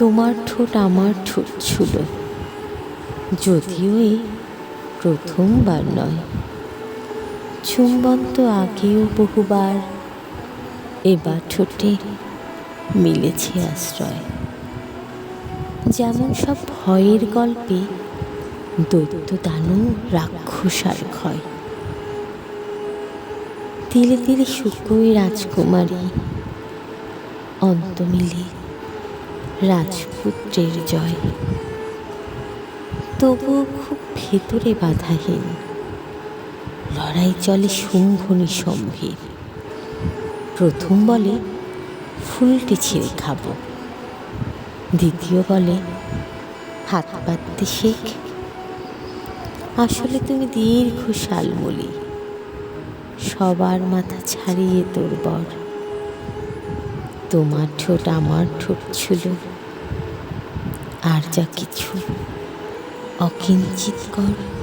তোমার ঠোঁট আমার ঠোঁট ছিল। যদিও এই প্রথমবার নয়। চুম্বন তো আগেও বহুবার এবার ঠোঁটে মিলেছে আশ্রয়। যেমন সব ভয়ের গল্পে দৈত্য দানু রাক্ষস আর ক্ষয়। তিলে তিলে শুকোই রাজকুমারী অন্ত মিলে রাজপুত্রের জয়। তবুও খুব ভেতরে বাধাহীন। লড়াই চলে শুম্ভ নিঃসম্ভীর প্রথম বলে ফুলটি ছিঁড়ে খাব। দ্বিতীয় বলে হাত পাততে শেখ। আসলে তুমি দীর্ঘ শালমলি সবার মাথা ছাড়িয়ে তোর বর। তোমার ঠোঁট আমার ঠোঁট ছিল। আর যা কিছু অকিঞ্চিত কর।